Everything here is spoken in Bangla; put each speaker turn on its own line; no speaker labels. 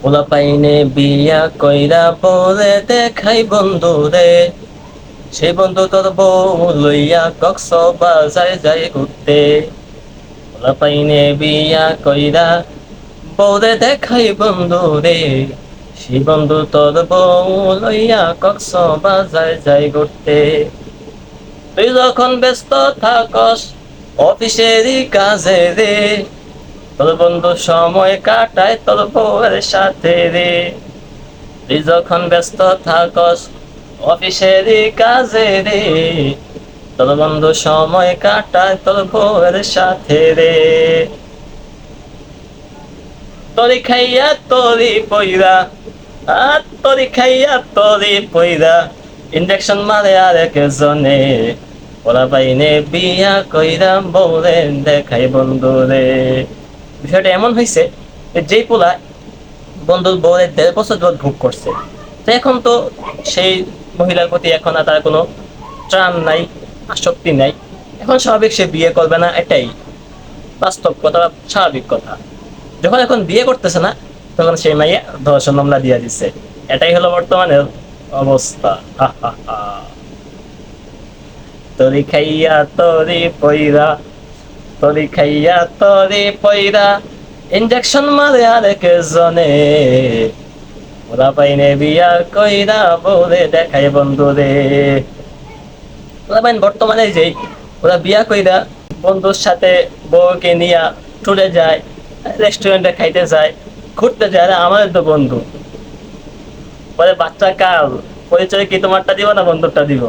পোলা পাইনে বিয়া কইরা বলে দেখাই বন্ধু রে সেই বন্ধু তোর বউ লইয়া কক্স বাজারে যাই ঘুরতে। পোলা পাইনে বিয়া কইরা বউরে দেখাই বন্ধু রে সেই বন্ধু তোর বউ লইয়া কক্স বাজারে যাই ঘুরতে। তুই যখন ব্যস্ত থাকস অফিসেরই কাজে রে তোর বন্ধু সময় কাটায় তোর বউয়ের সাথে রে। তুই যখন ব্যস্ত থাকস অফিসেরই কাজে রে। তোর বন্ধু সময় কাটায় তোর বউয়ের সাথে রে। তরি খাইয়া তরি পইরা, আর তরি খাইয়া তরি পইরা। ইন্ডাকশন মারে আর একজনে ওরা বাইনে বিয়া কইরা বউরে দেখাই বন্ধুরে। বিষয়টা এমন হয়েছে যেই পোলা বন্ধুর বউরে দেড় বছর ধরে ভোগ করছে। তো এখন তো সেই মহিলার প্রতি এখন আর তার কোনো ত্রাণ নাই, আসক্তি নাই। এখন স্বাভাবিক সে বিয়ে করবে না, এটাই বাস্তব কথা বা স্বাভাবিক কথা। যখন এখন বিয়ে করতেছে না, তখন সেই মাইয়া ধর্ষণ মামলা দিয়ে দিচ্ছে এটাই হলো বর্তমানের অবস্থা। তরি খাইয়া তরি পইরা তরি খাইয়া, তরি পইরা ইঞ্জেকশন মারে আরেক জনে। ওরা পাইনে বিয়া কইরা বলে দেখাই বন্ধু রে ওরা পাইন বর্তমানে যেই ওরা বিয়া কইরা বন্ধুর সাথে বউকে নিয়ে টুরে যায় রেস্টুরেন্টে খাইতে যায়, ঘুরতে যায়। আরে আমাদের তো বন্ধু। পরে বাচ্চা কাল, পরিচয় কি তোমারটা দিব না বন্ধুরটা দিব?